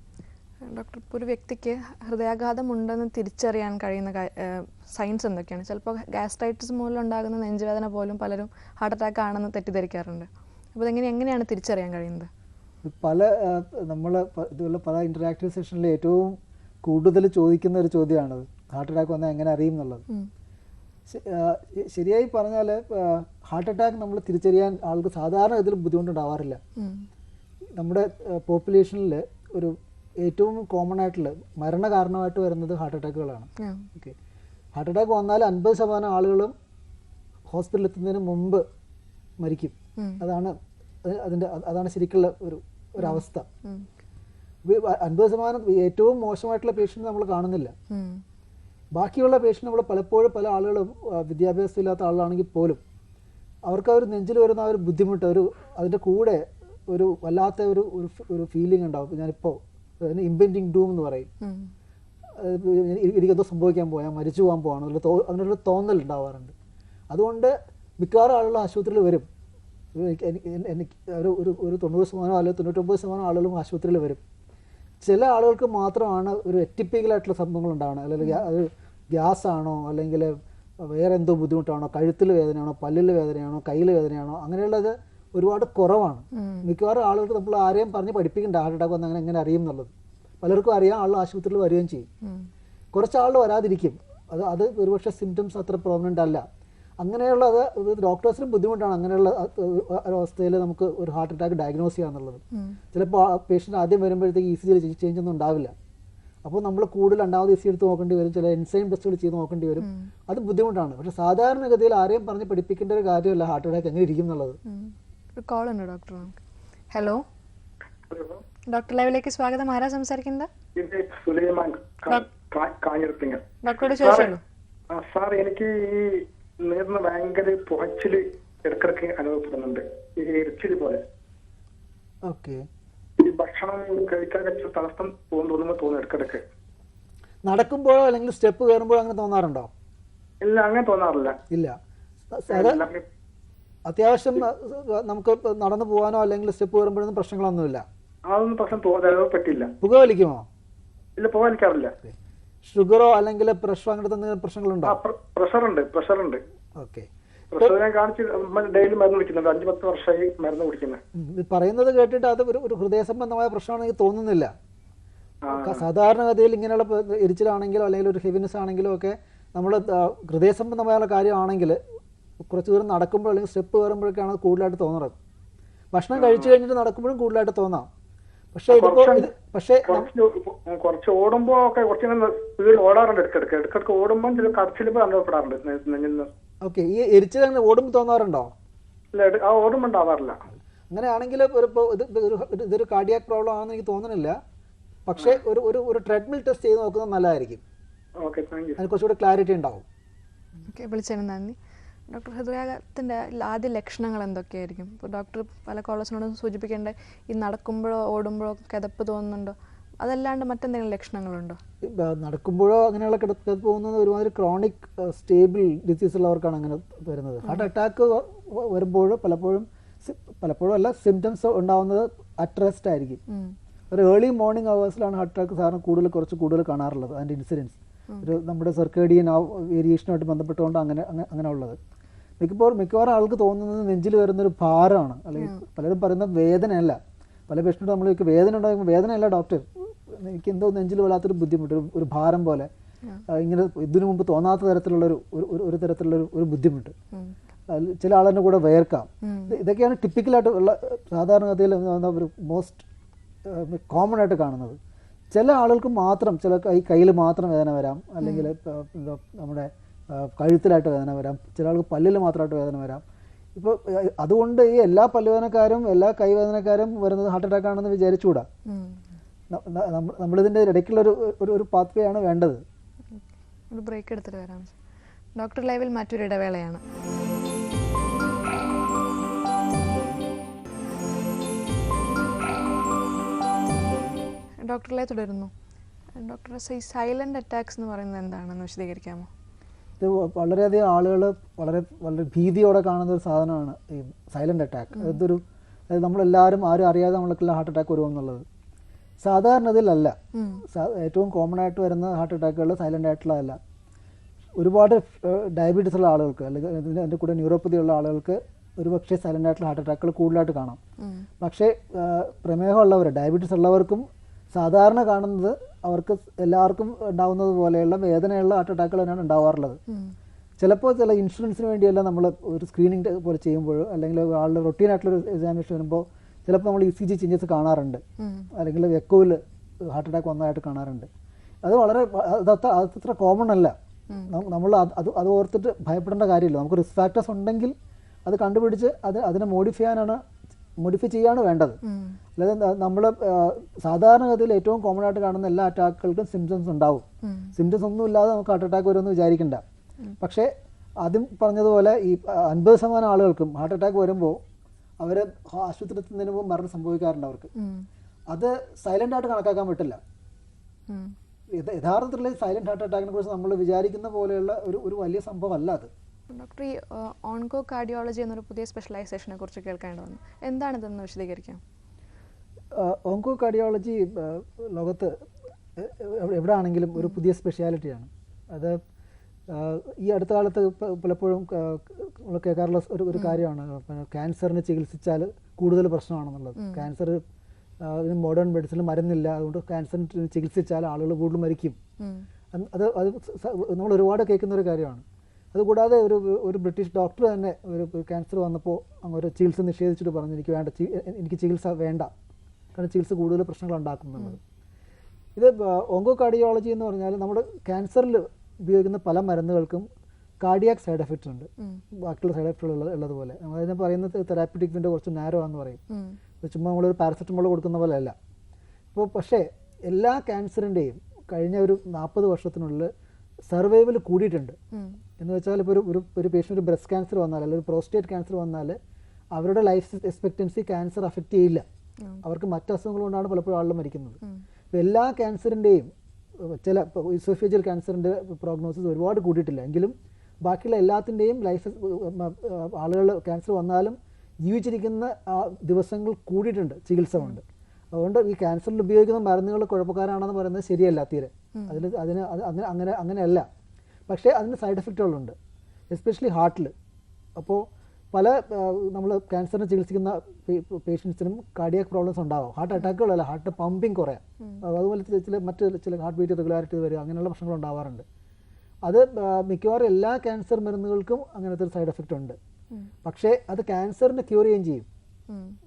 S1: ഡോക്ടർ ഇപ്പോൾ ഒരു വ്യക്തിക്ക് ഹൃദയാഘാതമുണ്ടെന്ന് തിരിച്ചറിയാൻ കഴിയുന്ന സയൻസ് എന്തൊക്കെയാണ്? ചിലപ്പോൾ ഗ്യാസ്ട്രൈറ്റിസ് മൂലം ഉണ്ടാകുന്ന നെഞ്ചുവേദന പോലും പലരും ഹാർട്ട് അറ്റാക്ക് ആണെന്ന് തെറ്റിദ്ധരിക്കാറുണ്ട്. അപ്പോൾ ഇതെങ്ങനെ എങ്ങനെയാണ് തിരിച്ചറിയാൻ കഴിയുന്നത്?
S2: പല നമ്മൾ ഇതുപോലെ പല ഇന്ററാക്റ്റീവ് സെഷനിൽ ഏറ്റവും കൂടുതൽ ചോദിക്കുന്ന ഒരു ചോദ്യമാണത്. ഹാർട്ട് അറ്റാക്ക് വന്നാൽ എങ്ങനെ അറിയും എന്നുള്ളത്. ശരിയായി പറഞ്ഞാൽ ഹാർട്ട് അറ്റാക്ക് നമ്മൾ തിരിച്ചറിയാൻ ആൾക്ക് സാധാരണ ഇതിൽ ബുദ്ധിമുട്ടുണ്ടാവാറില്ല. നമ്മുടെ പോപ്പുലേഷനിൽ ഒരു ഏറ്റവും കോമൺ ആയിട്ടുള്ള മരണ കാരണമായിട്ട് വരുന്നത് ഹാർട്ട് അറ്റാക്കുകളാണ്. ഓക്കെ ഹാർട്ട് അറ്റാക്ക് വന്നാൽ അൻപത് ശതമാനം ആളുകളും ഹോസ്പിറ്റലിൽ എത്തുന്നതിന് മുമ്പ് മരിക്കും. അതാണ് അതിന്റെ അതിന്റെ അതാണ് ശരിക്കുള്ള ഒരു ഒരവസ്ഥ. അൻപത് ശതമാനം ഏറ്റവും മോശമായിട്ടുള്ള പേഷ്യന്റ് നമ്മൾ കാണുന്നില്ല. ബാക്കിയുള്ള പേഷ്യന്റ് നമ്മൾ പലപ്പോഴും പല ആളുകളും വിദ്യാഭ്യാസം ഇല്ലാത്ത ആളുകളാണെങ്കിൽ പോലും അവർക്ക് ആ ഒരു നെഞ്ചിൽ വരുന്ന ആ ഒരു ബുദ്ധിമുട്ട് ഒരു അതിന്റെ കൂടെ ഒരു വല്ലാത്ത ഒരു ഒരു ഫീലിംഗ് ഉണ്ടാവും. ഞാനിപ്പോൾ അതിന് ഇമ്പെൻഡിങ് ഡൂം എന്ന് പറയും. എനിക്കെന്തോ സംഭവിക്കാൻ പോയാൽ ഞാൻ മരിച്ചു പോകാൻ പോകണം അതിൽ തോ അങ്ങനെയുള്ള തോന്നൽ ഉണ്ടാവാറുണ്ട്. അതുകൊണ്ട് മിക്കവാറും ആളുകൾ ആശുപത്രിയിൽ വരും. എനിക്ക് ഒരു ഒരു ഒരു തൊണ്ണൂറ് ശതമാനം അല്ലെങ്കിൽ തൊണ്ണൂറ്റൊമ്പത് ശതമാനം ആളുകളും ആശുപത്രിയിൽ വരും. ചില ആളുകൾക്ക് മാത്രമാണ് ഒരു എറ്റിപ്പിക്കലായിട്ടുള്ള സംഭവങ്ങൾ ഉണ്ടാവുന്നത് അല്ലെങ്കിൽ അത് ഗ്യാസ് ആണോ അല്ലെങ്കിൽ വേറെ എന്തോ ബുദ്ധിമുട്ടാണോ കഴുത്തിൽ വേദനയാണോ പല്ലിൽ വേദനയാണോ കയ്യിൽ വേദനയാണോ അങ്ങനെയുള്ളത് ഒരുപാട് കുറവാണ്. മിക്കവാറും ആളുകൾ നമ്മൾ ആരെയും പറഞ്ഞ് പഠിപ്പിക്കേണ്ട ഹാർട്ട് അറ്റാക്ക് വന്ന് അങ്ങനെ എങ്ങനെ അറിയും എന്നുള്ളത്. പലർക്കും അറിയാം ആൾ ആശുപത്രിയിൽ വരികയും ചെയ്യും. കുറച്ച് ആളുകൾ വരാതിരിക്കും. അത് അത് ഒരുപക്ഷെ സിംറ്റംസ് അത്ര പ്രോമിനന്റ് അല്ല. അങ്ങനെയുള്ളത് ഡോക്ടേഴ്സിനും ബുദ്ധിമുട്ടാണ്. അങ്ങനെയുള്ള അവസ്ഥയിൽ നമുക്ക് ഒരു ഹാർട്ട് അറ്റാക്ക് ഡയഗ്നോസ് ചെയ്യാന്നുള്ളത്. ചിലപ്പോൾ പേഷ്യന്റ് ആദ്യം വരുമ്പോഴത്തേക്ക് ഈസി ചേഞ്ച് ഒന്നും ഉണ്ടാവില്ല. അപ്പോൾ നമ്മൾ കൂടുതൽ രണ്ടാമത് ഈസി എടുത്ത് നോക്കേണ്ടി വരും. ചില എൻസൈം ടെസ്റ്റുകൾ ചെയ്ത് നോക്കേണ്ടി വരും. അത് ബുദ്ധിമുട്ടാണ്. പക്ഷേ സാധാരണഗതിയിൽ ആരെയും പറഞ്ഞ് പഠിപ്പിക്കേണ്ട ഒരു കാര്യമല്ല ഹാർട്ട് അറ്റാക്ക് എങ്ങനെ ഇരിക്കും എന്നുള്ളത്.
S1: ഒരു കോൾ ഉണ്ട് ഡോക്ടർ നമുക്ക്. ഹലോ ഡോക്ടർ ലൈവിലേക്ക് സ്വാഗതം. ആരാ സംസാരിക്കുന്നത്? ഡോക്ടറോട് ചോദിച്ചോളൂ.
S5: സാർ എനിക്ക് ഈ നീർന്ന് ഭയങ്കര പുകച്ചിൽ ഇടക്കിടക്ക് അനുഭവപ്പെടുന്നുണ്ട്. ഈ എരിച്ചിൽ പോലെ.
S2: ഓക്കെ.
S5: ഈ ഭക്ഷണം കഴിക്കാൻ വെച്ച തടസ്സം തോന്നുമ്പോൾ തോന്നുന്നു ഇടക്കിടക്ക്.
S2: നടക്കുമ്പോഴോ അല്ലെങ്കിൽ സ്റ്റെപ്പ് കയറുമ്പോഴോ അങ്ങനെ തോന്നാറുണ്ടോ?
S5: ഇല്ല അങ്ങനെ തോന്നാറില്ല.
S2: ഇല്ല. അത്യാവശ്യം നമുക്ക് നടന്നു പോകാനോ അല്ലെങ്കിൽ സ്റ്റെപ്പ് കയറുമ്പോഴൊന്നും പ്രശ്നങ്ങളൊന്നുമില്ല.
S5: അതൊന്നും പ്രശ്നം പറ്റില്ല.
S2: പുക വലിക്കുമോ
S5: ഇല്ല പോകാനിക്കാറില്ല
S2: ഷുഗറോ അല്ലെങ്കിൽ പ്രഷറോ അങ്ങനത്തെ എന്തെങ്കിലും പ്രശ്നങ്ങളുണ്ടോ?
S5: പ്രഷർ ഉണ്ട് പ്രഷർ ഉണ്ട്
S2: ഓക്കെ.
S5: പ്രഷർ ഞാൻ കാണിച്ച് ഡെയിലി മരുന്ന് കുടിക്കുന്നുണ്ട്. അഞ്ച് പത്ത് വർഷമായി മരുന്ന് കുടിക്കുന്നത്
S2: ഇത് പറയുന്നത് കേട്ടിട്ട് അത് ഒരു ഹൃദയ സംബന്ധമായ പ്രശ്നമാണെന്ന് എനിക്ക് തോന്നുന്നില്ല സാധാരണഗതിയിൽ ഇങ്ങനെയുള്ള എരിച്ചിലാണെങ്കിലോ അല്ലെങ്കിൽ ഒരു ഹെവിനെസ് ആണെങ്കിലോ ഒക്കെ നമ്മൾ ഹൃദയ സംബന്ധമായുള്ള കാര്യമാണെങ്കിൽ കുറച്ച് ദൂരം നടക്കുമ്പോൾ അല്ലെങ്കിൽ സ്റ്റെപ്പ് കയറുമ്പോഴൊക്കെയാണ് അത് കൂടുതലായിട്ട് തോന്നുന്നത് ഭക്ഷണം കഴിച്ചു കഴിഞ്ഞിട്ട് നടക്കുമ്പോഴും കൂടുതലായിട്ട് തോന്നാം. പക്ഷേ ഇതിപ്പോ ഇത് പക്ഷേ
S5: കുറച്ച് ഓടുമ്പോ ഒക്കെ കുറച്ച് സ്പീഡ് ഓടാറുണ്ട് ഇടയ്ക്കിടയ്ക്ക് ഇടയ്ക്കിടയ്ക്ക് ഓടുമ്പോൾ ചില കടച്ചിൽ അനുഭവപ്പെടാറുണ്ട്.
S2: ഓക്കെ ഈ എരിച്ചു അങ്ങനെ ഓടുമ്പോൾ തോന്നാറുണ്ടോ?
S5: ഇല്ല ആ ഓടുമ്പോൾ ഉണ്ടാവാറില്ല.
S2: അങ്ങനെയാണെങ്കിൽ ഒരു ഇപ്പോൾ ഇത് ഇതൊരു കാർഡിയാക് പ്രോബ്ലം ആണെന്ന് എനിക്ക് തോന്നുന്നില്ല. പക്ഷേ ഒരു ഒരു ഒരു ട്രെഡ്മിൽ ടെസ്റ്റ് ചെയ്ത് നോക്കുന്നത് നല്ലതായിരിക്കും.
S5: ഓക്കെ താങ്ക് യു
S2: അതിന് കുറച്ചുകൂടി ക്ലാരിറ്റി ഉണ്ടാവും.
S1: ഓക്കെ വിളിച്ചതിന് നന്ദി. ഡോക്ടർ ഹൃദയാഘാതത്തിന്റെ ആദ്യ ലക്ഷണങ്ങൾ എന്തൊക്കെയായിരിക്കും? ഇപ്പോൾ ഡോക്ടർ പല കോളേജിനോടും സൂചിപ്പിക്കേണ്ട ഈ നടക്കുമ്പോഴോ ഓടുമ്പോഴോ കിതപ്പ് തോന്നുന്നുണ്ടോ? അതല്ലാണ്ട് മറ്റെന്തെങ്കിലും ലക്ഷണങ്ങളുണ്ടോ?
S2: നടക്കുമ്പോഴോ അങ്ങനെയുള്ള കിടപ്പ് പോകുന്നത് ഒരുമാതിരി ക്രോണിക് സ്റ്റേബിൾ ഡിസീസ് ഉള്ളവർക്കാണ് അങ്ങനെ വരുന്നത്. ഹാർട്ട് അറ്റാക്ക് വരുമ്പോഴോ പലപ്പോഴും പലപ്പോഴും അല്ല സിംറ്റംസ് ഉണ്ടാവുന്നത് അറ്റ് റെസ്റ്റ് ആയിരിക്കും. ഒരു ഏർലി മോർണിംഗ് അവേഴ്സിലാണ് ഹാർട്ട് അറ്റാക്ക് സാറിന് കൂടുതൽ കുറച്ച് കൂടുതൽ കാണാറുള്ളത് അതിന്റെ ഇൻസിഡൻസ് ഒരു നമ്മുടെ സർക്കേഡിയൻ ആ വേരിയേഷനുമായിട്ട് ബന്ധപ്പെട്ടുകൊണ്ട് അങ്ങനെ അങ്ങനെ ഉള്ളത് മിക്കപ്പോഴും മിക്കവാറും ആൾക്ക് തോന്നുന്നത് നെഞ്ചിൽ വരുന്നൊരു ഭാരമാണ്. അല്ലെങ്കിൽ പലരും പറയുന്ന വേദനയല്ല. പല പേഷ്യന്റും നമ്മൾ ചോദിക്കും, വേദന ഉണ്ടാകുമ്പോൾ വേദനയല്ല ഡോക്ടർ എനിക്ക് എന്തോ നെഞ്ചിൽ വല്ലാത്തൊരു ബുദ്ധിമുട്ട് ഒരു ഭാരം പോലെ. ഇങ്ങനെ ഇതിനു മുമ്പ് തോന്നാത്ത തരത്തിലുള്ളൊരു ഒരു ഒരു- തരത്തിലുള്ള തരത്തിലുള്ളൊരു ഒരു ബുദ്ധിമുട്ട്. ചില ആളിന്റെ കൂടെ വേർക്കാം. ഇതൊക്കെയാണ് ടിപ്പിക്കലായിട്ട് ഉള്ള സാധാരണഗതിയിൽ ഒരു മോസ്റ്റ് കോമൺ ആയിട്ട് കാണുന്നത്. ചില ആളുകൾക്ക് മാത്രം ചില കൈ കയ്യിൽ മാത്രം വേദന വരാം. അല്ലെങ്കിൽ നമ്മുടെ കഴുത്തിലായിട്ട് വേദന വരാം. ചില ആൾക്ക് പല്ലിൽ മാത്രമായിട്ട് വേദന വരാം. ഇപ്പോൾ അതുകൊണ്ട് ഈ എല്ലാ പല്ലുവേദനക്കാരും എല്ലാ കൈവേദനക്കാരും വരുന്നത് ഹാർട്ട് അറ്റാക്ക് ആണെന്ന് വിചാരിച്ചുകൂടാ? നമ്മളിതിന്റെ ഇടയ്ക്കുള്ള ഒരു ഒരു പാത്ത് പാത്വേ ആണ് വേണ്ടത്.
S1: ഒരു ബ്രേക്ക് എടുത്തിട്ട് വരാം. ഡോക്ടർ ലൈവിൽ മറ്റൊരു ഇടവേളയാണ്. ഡോക്ടറിലെ തുടരുന്നു. ഡോക്ടർ സൈലന്റ് അറ്റാക്സ് എന്ന് പറയുന്നത് എന്താണെന്ന് വിശദീകരിക്കാമോ?
S2: ഇത് വളരെയധികം ആളുകൾ വളരെ വളരെ ഭീതിയോടെ കാണുന്ന ഒരു സാധനമാണ് ഈ സൈലന്റ് അറ്റാക്ക് അതൊരു അതായത് നമ്മളെല്ലാവരും ആരും അറിയാതെ നമ്മൾക്കെല്ലാം ഹാർട്ട് അറ്റാക്ക് വരുമെന്നുള്ളത്. എന്നുള്ളത്
S1: സാധാരണ
S2: ഇതിലല്ല ഏറ്റവും കോമൺ ആയിട്ട് വരുന്ന ഹാർട്ട് അറ്റാക്കുകൾ സൈലന്റ് ആയിട്ടുള്ളതല്ല ഒരുപാട് ഡയബറ്റീസ് ഉള്ള ആളുകൾക്ക് അല്ലെങ്കിൽ അതിന്റെ കൂടെ ന്യൂറോപ്പതി ഉള്ള ആളുകൾക്ക് ഒരുപക്ഷെ സൈലന്റ് ആയിട്ടുള്ള ഹാർട്ട് അറ്റാക്കുകൾ കൂടുതലായിട്ട് കാണാം. പക്ഷേ പ്രമേഹമുള്ളവർ ഡയബറ്റീസ് ഉള്ളവർക്കും സാധാരണ കാണുന്നത് അവർക്ക് എല്ലാവർക്കും ഉണ്ടാവുന്നത് പോലെയുള്ള വേദനയുള്ള ഹാർട്ട് അറ്റാക്കുകൾ തന്നെയാണ് ഉണ്ടാവാറുള്ളത്. ചിലപ്പോൾ ചില ഇൻഷുറൻസിന് വേണ്ടിയെല്ലാം നമ്മൾ ഒരു സ്ക്രീനിങ് പോലെ ചെയ്യുമ്പോൾ അല്ലെങ്കിൽ ആളുടെ റൊട്ടീൻ ആയിട്ടുള്ള ഒരു എക്സാമിനേഷൻ വരുമ്പോൾ ചിലപ്പോൾ നമ്മൾ ഇ സി ജി ചേഞ്ചസ് കാണാറുണ്ട്. അല്ലെങ്കിൽ എക്കോയിൽ ഹാർട്ട് അറ്റാക്ക് വന്നതായിട്ട് കാണാറുണ്ട്. അത് വളരെ അതത്ര കോമൺ അല്ല. നമ്മൾ അത് അത് അത് ഓർത്തിട്ട് ഭയപ്പെടേണ്ട കാര്യമില്ല. നമുക്ക് റിസ്ക് ഫാക്ടേഴ്സ് ഉണ്ടെങ്കിൽ അത് കണ്ടുപിടിച്ച് അത് അതിനെ മോഡിഫൈ ചെയ്യാനാണ് മോഡിഫൈ ചെയ്യാണ് വേണ്ടത്. അല്ലാതെ നമ്മൾ സാധാരണഗതിയിൽ ഏറ്റവും കോമൺ ആയിട്ട് കാണുന്ന എല്ലാ അറ്റാക്കുകൾക്കും സിംറ്റംസ് ഉണ്ടാവും. സിംറ്റംസ് ഒന്നും ഇല്ലാതെ നമുക്ക് ഹാർട്ട് അറ്റാക്ക് വരുമെന്ന് വിചാരിക്കണ്ട. പക്ഷേ ആദ്യം പറഞ്ഞതുപോലെ ഈ അൻപത് ശതമാനം ആളുകൾക്കും ഹാർട്ട് അറ്റാക്ക് വരുമ്പോൾ അവർ ആശുപത്രി എത്തുന്നതിന് മുമ്പ് മരണം സംഭവിക്കാറുണ്ട് അവർക്ക്. അത് സൈലന്റ് ആയിട്ട് കണക്കാക്കാൻ പറ്റില്ല. യഥാർത്ഥത്തിൽ സൈലന്റ് ഹാർട്ട് അറ്റാക്കിനെ കുറിച്ച് നമ്മൾ വിചാരിക്കുന്ന പോലെയുള്ള ഒരു ഒരു വലിയ സംഭവം അല്ല അത്.
S1: ഡോക്ടർ ഈ ഓൺകോ കാർഡിയോളജി എന്നൊരു പുതിയ സ്പെഷ്യലൈസേഷനെ കുറിച്ച് കേൾക്കേണ്ടി വന്നു. എന്താണിതെന്ന് വിശദീകരിക്കാം?
S2: ഓങ്കോ കാർഡിയോളജി ലോകത്ത് എവിടെ- ആണെങ്കിലും ഒരു പുതിയ സ്പെഷ്യാലിറ്റിയാണ്. അത് ഈ അടുത്ത കാലത്ത് പലപ്പോഴും നമ്മൾ കേൾക്കാറുള്ള ഒരു ഒരു കാര്യമാണ്. ക്യാൻസറിനെ ചികിത്സിച്ചാൽ കൂടുതൽ പ്രശ്നമാണെന്നുള്ളത്. Cancer modern മെഡിസിനിൽ മരുന്നില്ല. അതുകൊണ്ട് ക്യാൻസറിന് ചികിത്സിച്ചാൽ ആളുകൾ കൂടുതൽ മരിക്കും. അത് അത് നമ്മൾ ഒരുപാട് കേൾക്കുന്ന ഒരു കാര്യമാണ്. അതുകൂടാതെ ഒരു ഒരു ബ്രിട്ടീഷ് ഡോക്ടർ തന്നെ ഒരു ക്യാൻസർ വന്നപ്പോൾ അങ്ങ് ഒരു ചികിത്സ നിഷേധിച്ചിട്ട് പറഞ്ഞു എനിക്ക് വേണ്ട എനിക്ക് ചികിത്സ വേണ്ട. കാരണം ചികിത്സ കൂടുതൽ പ്രശ്നങ്ങൾ ഉണ്ടാക്കുന്നുള്ളത് ഇത് ഓങ്കോ കാർഡിയോളജി എന്ന് പറഞ്ഞാൽ നമ്മുടെ ക്യാൻസറിൽ ഉപയോഗിക്കുന്ന പല മരുന്നുകൾക്കും കാർഡിയാക് സൈഡ് എഫക്റ്റ് ഉണ്ട്. ബാക്കിയുള്ള സൈഡ് എഫക്റ്റുകൾ ഉള്ള ഉള്ളതുപോലെ നമ്മളതിനെ പറയുന്നത് തെറാപ്പിറ്റിക് വിൻഡോ കുറച്ച് നാരോ എന്ന് പറയും. ചുമ്മാ നമ്മളൊരു പാരസെറ്റമോൾ കൊടുക്കുന്ന പോലെ അല്ല. ഇപ്പോൾ പക്ഷേ എല്ലാ ക്യാൻസറിന്റെയും കഴിഞ്ഞ ഒരു നാൽപ്പത് വർഷത്തിനുള്ളിൽ സർവൈവൽ കൂടിയിട്ടുണ്ട്. എന്ന് വെച്ചാൽ ഇപ്പോൾ ഒരു ഒരു ഒരു പേഷ്യന്റ് ഒരു ബ്രസ്റ്റ് ക്യാൻസർ വന്നാൽ അല്ലെങ്കിൽ ഒരു പ്രോസ്റ്റേറ്റ് ക്യാൻസർ വന്നാൽ അവരുടെ ലൈഫ് എക്സ്പെക്റ്റൻസി ക്യാൻസർ അഫക്റ്റ് ചെയ്യില്ല. അവർക്ക് മറ്റ് അസുഖങ്ങൾ കൊണ്ടാണ് പലപ്പോഴും ആളുകൾ മരിക്കുന്നത്. എല്ലാ ക്യാൻസറിന്റെയും ചില ഇസോഫേജിയൽ ക്യാൻസറിന്റെ പ്രോഗ്നോസിസ് ഒരുപാട് കൂടിയിട്ടില്ല. എങ്കിലും ബാക്കിയുള്ള എല്ലാത്തിന്റെയും ലൈഫ് ആളുകൾ ക്യാൻസർ വന്നാലും ജീവിച്ചിരിക്കുന്ന ആ ദിവസങ്ങൾ കൂടിയിട്ടുണ്ട്. ചികിത്സ കൊണ്ട്. അതുകൊണ്ട് ഈ ക്യാൻസറിൽ ഉപയോഗിക്കുന്ന മരുന്നുകൾ കുഴപ്പക്കാരാണെന്ന് പറയുന്നത് ശരിയല്ല തീരെ. അതിൽ അതിന് അങ്ങനെ അങ്ങനെ അങ്ങനെയല്ല. പക്ഷേ അതിന് സൈഡ് എഫക്റ്റുകളുണ്ട് എസ്പെഷ്യലി ഹാർട്ടിൽ അപ്പോൾ പല നമ്മൾ ക്യാൻസറിനെ ചികിത്സിക്കുന്ന പേഷ്യൻസിനും കാർഡിയാക് പ്രോബ്ലംസ് ഉണ്ടാവും. ഹാർട്ട് അറ്റാക്കുകളല്ല ഹാർട്ട് പമ്പിങ് കുറയാം. അതുപോലെ ചില- മറ്റ് ചില ഹാർട്ട് ബീറ്റ് റെഗുലാരിറ്റി വരിക അങ്ങനെയുള്ള പ്രശ്നങ്ങൾ ഉണ്ടാവാറുണ്ട്. അത് മിക്കവാറും എല്ലാ ക്യാൻസർ മരുന്നുകൾക്കും അങ്ങനത്തെ ഒരു സൈഡ് എഫക്റ്റ് ഉണ്ട്. പക്ഷേ അത് ക്യാൻസറിനെ ക്യൂർ ചെയ്യുകയും ചെയ്യും.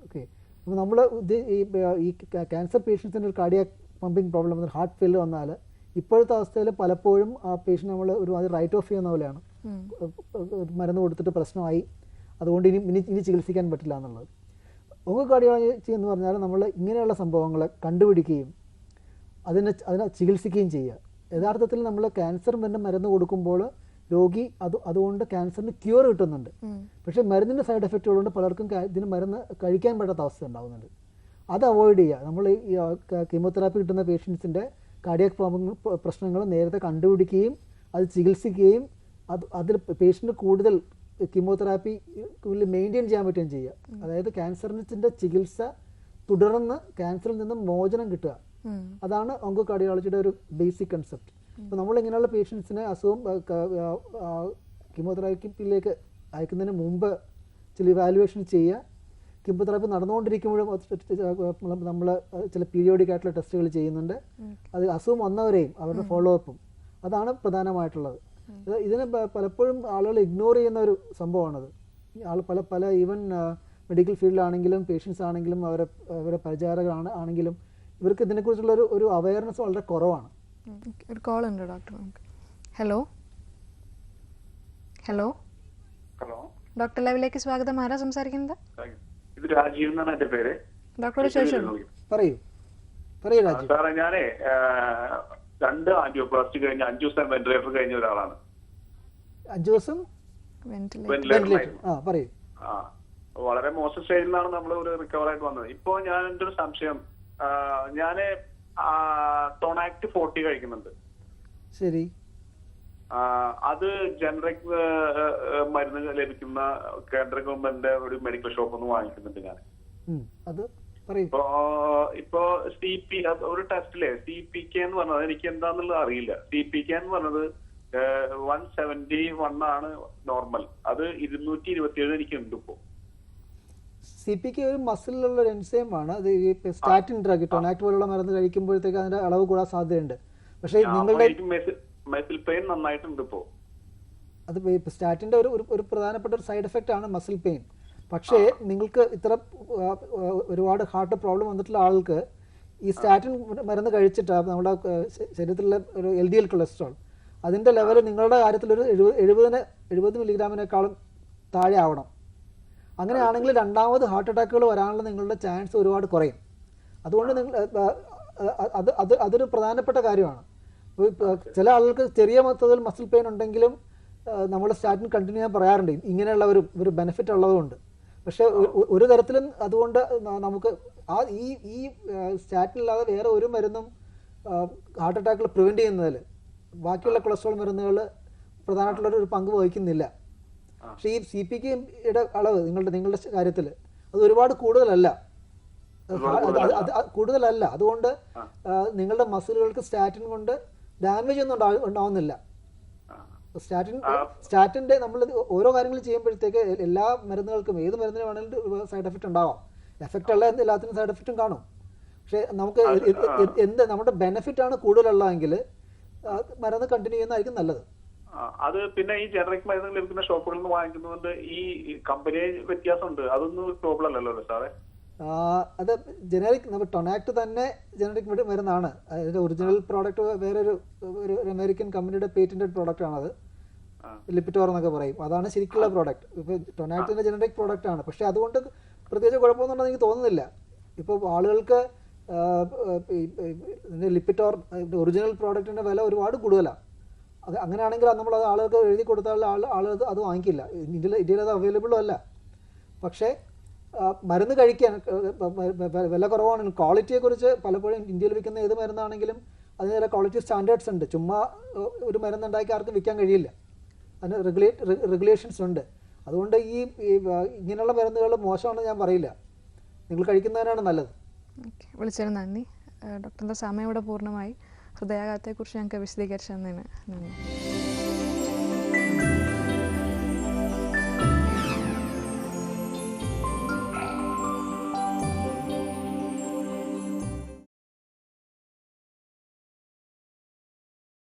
S2: ഓക്കെ. അപ്പോൾ നമ്മൾ ഈ ഈ ക്യാൻസർ പേഷ്യൻസിന് ഒരു cardiac pumping problem heart fail വന്നാൽ ഇപ്പോഴത്തെ അവസ്ഥയിൽ പലപ്പോഴും ആ പേഷ്യന്റ് നമ്മൾ ഒരു അത് റൈറ്റ് ഓഫ് ചെയ്യുന്ന പോലെയാണ്. മരുന്ന് കൊടുത്തിട്ട് പ്രശ്നമായി. അതുകൊണ്ട് ഇനി ഇനി ഇനി ചികിത്സിക്കാൻ പറ്റില്ല എന്നുള്ളത്. കാർഡിയോളജി എന്ന് പറഞ്ഞാൽ നമ്മൾ ഇങ്ങനെയുള്ള സംഭവങ്ങളെ കണ്ടുപിടിക്കുകയും അതിനെ അതിനെ ചികിത്സിക്കുകയും ചെയ്യുക. യഥാർത്ഥത്തിൽ നമ്മൾ ക്യാൻസർ മരുന്ന് മരുന്ന് കൊടുക്കുമ്പോൾ രോഗി അത് അതുകൊണ്ട് ക്യാൻസറിന് ക്യൂർ കിട്ടുന്നുണ്ട്. പക്ഷേ മരുന്നിന്റെ സൈഡ് എഫക്റ്റുകളുണ്ട് പലർക്കും കാ- ഇതിന് മരുന്ന് കഴിക്കാൻ പറ്റാത്ത അവസ്ഥ ഉണ്ടാകുന്നുണ്ട് അത് അവോയ്ഡ് ചെയ്യുക. നമ്മൾ ഈ കീമോതെറാപ്പി കിട്ടുന്ന പേഷ്യൻസിന്റെ കാർഡിയാക് പ്രശ്നങ്ങൾ നേരത്തെ കണ്ടുപിടിക്കുകയും അത് ചികിത്സിക്കുകയും അത് അതിൽ പേഷ്യന്റ് കൂടുതൽ കീമോതെറാപ്പി മെയിന്റെയിൻ ചെയ്യാൻ പറ്റുകയും ചെയ്യുക. അതായത് ക്യാൻസറിന്റെ ചികിത്സ തുടർന്ന് ക്യാൻസറിൽ നിന്നും മോചനം കിട്ടുക. അതാണ് ഓങ്കോ കാർഡിയോളജിയുടെ ഒരു ബേസിക് കൺസെപ്റ്റ് അപ്പോൾ നമ്മൾ ഇങ്ങനെയുള്ള പേഷ്യൻസിനെ അസുഖം കീമോതെറാപ്പിയിലേക്ക് അയക്കുന്നതിന് മുമ്പ് ചില ഇവാലുവേഷൻ ചെയ്യുക. കീമോതെറാപ്പി നടന്നുകൊണ്ടിരിക്കുമ്പോഴും നമ്മൾ ചില പീരിയോഡിക് ആയിട്ടുള്ള ടെസ്റ്റുകൾ ചെയ്യുന്നുണ്ട്. അത് അസുഖം വന്നവരെയും അവരുടെ ഫോളോ അപ്പും അതാണ് പ്രധാനമായിട്ടുള്ളത്. ഇത് ഇതിനെ പലപ്പോഴും ആളുകൾ ഇഗ്നോർ ചെയ്യുന്ന ഒരു സംഭവമാണത്. ആൾ പല പല ഈവൻ മെഡിക്കൽ ഫീൽഡിലാണെങ്കിലും പേഷ്യൻസ് ആണെങ്കിലും അവരെ അവരെ പരിചാരകരാണ് ആണെങ്കിലും ഇവർക്ക് ഇതിനെക്കുറിച്ചുള്ള ഒരു ഒരു അവയർനെസ് വളരെ കുറവാണ്.
S1: ഒരു കോൾ ഉണ്ട് doctor hello hello
S6: hello
S1: doctor ലൈവിലേക്ക് സ്വാഗതം. ആരാ സംസാരിക്കുന്നത്?
S6: ഇത് രാജീവ് എന്നാണ് എന്റെ പേര്.
S1: ഡോക്ടറോട്
S2: പറയൂ. പറയൂ രാജീവ്.
S6: സാറേ ഞാനേ രണ്ട് ആൻജിയോപ്ലാസ്റ്റി കഴിഞ്ഞ അഞ്ചു ദിവസം വെന്റിലേറ്റർ കഴിഞ്ഞ ഒരാളാണ്.
S2: അഞ്ചു ദിവസം?
S1: വെന്റിലേറ്റർ.
S6: Ventilator
S2: ventilator. ആ പറയൂ.
S6: ആ വളരെ മോശം സ്റ്റേജിലാണ് നമ്മൾ ഒരു റിക്കവർ ആയിട്ട് വന്നത്. ഇപ്പോ ഞാൻ എന്റെ ഒരു സംശയം ഞാൻ ടൊണാക്ട് ഫോർട്ടി കഴിക്കുന്നുണ്ട്.
S2: ശരി.
S6: അത് ജനറിക് മരുന്ന് ലഭിക്കുന്ന കേന്ദ്ര ഗവൺമെന്റിന്റെ ഒരു മെഡിക്കൽ ഷോപ്പ് ഒന്ന് വാങ്ങിക്കുന്നുണ്ട് ഞാൻ.
S2: അത്
S6: ഇപ്പോ ഇപ്പോ സി പി ഒരു ടെസ്റ്റിലെ സി പി കെ എന്ന് പറഞ്ഞത് എനിക്ക് എന്താന്നുള്ളത് അറിയില്ല. സി പി കെ എന്ന് പറഞ്ഞത് വൺ സെവന്റി വൺ ആണ് നോർമൽ അത് ഇരുന്നൂറ്റി ഇരുപത്തി ഏഴ് എനിക്ക് ഉണ്ട് ഇപ്പോ.
S2: സി പി കെ ഒരു മസിലുള്ള ഒരു എൻസൈം ആണ്. അത് ഈ സ്റ്റാറ്റിൻ ഡ്രഗ് ടൊണാക്ട് പോലുള്ള മരുന്ന് കഴിക്കുമ്പോഴത്തേക്ക് അതിന്റെ അളവ് കൂടാൻ സാധ്യതയുണ്ട്. പക്ഷേ നിങ്ങളുടെ
S6: മെസിൽ പെയിൻ നന്നായിട്ടുണ്ട് ഇപ്പോ.
S2: അത് സ്റ്റാറ്റിന്റെ ഒരു ഒരു- പ്രധാനപ്പെട്ട ഒരു സൈഡ് എഫക്റ്റ് ആണ് മസിൽ പെയിൻ പക്ഷേ നിങ്ങൾക്ക് ഇത്ര ഒരുപാട് ഹാർട്ട് പ്രോബ്ലം വന്നിട്ടുള്ള ആൾക്ക് ഈ സ്റ്റാറ്റിൻ മരുന്ന് കഴിച്ചിട്ട് നമ്മുടെ ശരീരത്തിലുള്ള ഒരു എൽ ഡി എൽ കൊളസ്ട്രോൾ അതിന്റെ ലെവൽ നിങ്ങളുടെ കാര്യത്തിൽ ഒരു എഴുപത് എഴുപതിന് എഴുപത് മില്ലിഗ്രാമിനേക്കാളും താഴെ ആവണം. അങ്ങനെയാണെങ്കിൽ രണ്ടാമത് ഹാർട്ട് അറ്റാക്കുകൾ വരാനുള്ള നിങ്ങളുടെ ചാൻസ് ഒരുപാട് കുറയും. അതുകൊണ്ട് നിങ്ങൾ അത് അത് അതൊരു പ്രധാനപ്പെട്ട കാര്യമാണ്. ചില ആളുകൾക്ക് ചെറിയ മൊത്തത്തിൽ മസിൽ പെയിൻ ഉണ്ടെങ്കിലും നമ്മൾ സ്റ്റാറ്റിൻ കണ്ടിന്യൂ ചെയ്യാൻ പറയാറുണ്ട്. ഇങ്ങനെയുള്ള ഒരു ഒരു ബെനിഫിറ്റ് ഉള്ളതുകൊണ്ട് പക്ഷേ ഒരു തരത്തിലും അതുകൊണ്ട് നമുക്ക് ആ ഈ ഈ സ്റ്റാറ്റിൻ ഇല്ലാതെ വേറെ ഒരു മരുന്നും ഹാർട്ട് അറ്റാക്കുകൾ പ്രിവെന്റ് ചെയ്യുന്നതിൽ ബാക്കിയുള്ള കൊളസ്ട്രോൾ മരുന്നുകൾ പ്രധാനമായിട്ടുള്ള ഒരു പങ്ക് വഹിക്കുന്നില്ല. പക്ഷേ ഈ സി പി കെയുടെ അളവ് നിങ്ങളുടെ നിങ്ങളുടെ കാര്യത്തിൽ അത് ഒരുപാട് കൂടുതലല്ല. കൂടുതലല്ല. അതുകൊണ്ട് നിങ്ങളുടെ മസിലുകൾക്ക് സ്റ്റാറ്റിൻ കൊണ്ട് ഡാമേജ് ഒന്നും ഉണ്ടാവുന്നില്ല. സ്റ്റാറ്റിൻ സ്റ്റാറ്റിന്റെ നമ്മൾ ഓരോ കാര്യങ്ങൾ ചെയ്യുമ്പോഴത്തേക്ക് എല്ലാ മരുന്നുകൾക്കും ഏത് മരുന്നിന് വേണമെങ്കിലും സൈഡ് എഫക്റ്റ് ഉണ്ടാവാം. എഫക്റ്റ് ഉള്ള എല്ലാത്തിനും സൈഡ് എഫക്റ്റും കാണും. പക്ഷേ നമുക്ക് എന്ത് നമ്മുടെ ബെനിഫിറ്റ് ആണ് കൂടുതലുള്ളതെങ്കിൽ മരുന്ന് കണ്ടിന്യൂ ചെയ്യുന്നതായിരിക്കും നല്ലത്.
S6: അത് പിന്നെ ഈ ജനറിക് മരുന്നുകൾ ലഭിക്കുന്ന ഷോപ്പുകളിൽ നിന്ന് വാങ്ങിക്കുന്നതുകൊണ്ട് ഈ കമ്പനി വ്യത്യാസമുണ്ട്. അതൊന്നും പ്രോബ്ലം അല്ലല്ലോ അല്ലേ സാറേ?
S2: അത് ജനറിക് നമ്മൾ ടൊണാക്ട് തന്നെ ജനറിക് മരുന്നാണ്. അതിന്റെ ഒറിജിനൽ പ്രോഡക്റ്റ് വേറെ ഒരു ഒരു അമേരിക്കൻ കമ്പനിയുടെ പേറ്റന്റഡ് പ്രോഡക്റ്റ് ആണത്.
S6: അത്
S2: ലിപ്പിറ്റോർ എന്നൊക്കെ പറയും. അതാണ് ശരിക്കുള്ള പ്രോഡക്റ്റ് ഇപ്പോൾ ടൊണാക്ടിന്റെ ജനറിക് പ്രോഡക്റ്റ് ആണ്. പക്ഷേ അതുകൊണ്ട് പ്രത്യേകിച്ച് കുഴപ്പമൊന്നുണ്ടെന്ന് എനിക്ക് തോന്നുന്നില്ല. ഇപ്പോൾ ആളുകൾക്ക് ലിപ്പിറ്റോർ ഒറിജിനൽ പ്രോഡക്റ്റിന്റെ വില ഒരുപാട് കൂടുതലാണ് അത് അങ്ങനെയാണെങ്കിൽ നമ്മൾ അത് ആളുകൾക്ക് എഴുതി കൊടുത്താൽ ആൾ ആളുകൾ അത് വാങ്ങിക്കില്ല. ഇന്ത്യയിൽ ഇന്ത്യയിൽ അത് അവൈലബിളും അല്ല. പക്ഷേ മരുന്ന് കഴിക്കാൻ വില കുറവാണ് ക്വാളിറ്റിയെക്കുറിച്ച് പലപ്പോഴും ഇന്ത്യയിൽ വിൽക്കുന്ന ഏത് മരുന്നാണെങ്കിലും അതിന് ചില ക്വാളിറ്റി സ്റ്റാൻഡേർഡ്സ് ഉണ്ട്. ചുമ്മാ ഒരു മരുന്ന് ഉണ്ടാക്കി ആർക്കും വിൽക്കാൻ കഴിയില്ല. അതിന് റെഗുലേറ്റ് റെഗുലേഷൻസ് ഉണ്ട്. അതുകൊണ്ട് ഈ ഇങ്ങനെയുള്ള മരുന്നുകൾ മോശമാണെന്ന് ഞാൻ പറയില്ല. നിങ്ങൾ കഴിക്കുന്നതിനാണ് നല്ലത്.
S1: വിളിച്ചതിന് നന്ദി. ഡോക്ടറിന്റെ സമയം ഇവിടെ പൂർണമായി. ഹൃദയാഘാതത്തെക്കുറിച്ച് ഞങ്ങൾക്ക് വിശദീകരിച്ചു നന്ദി.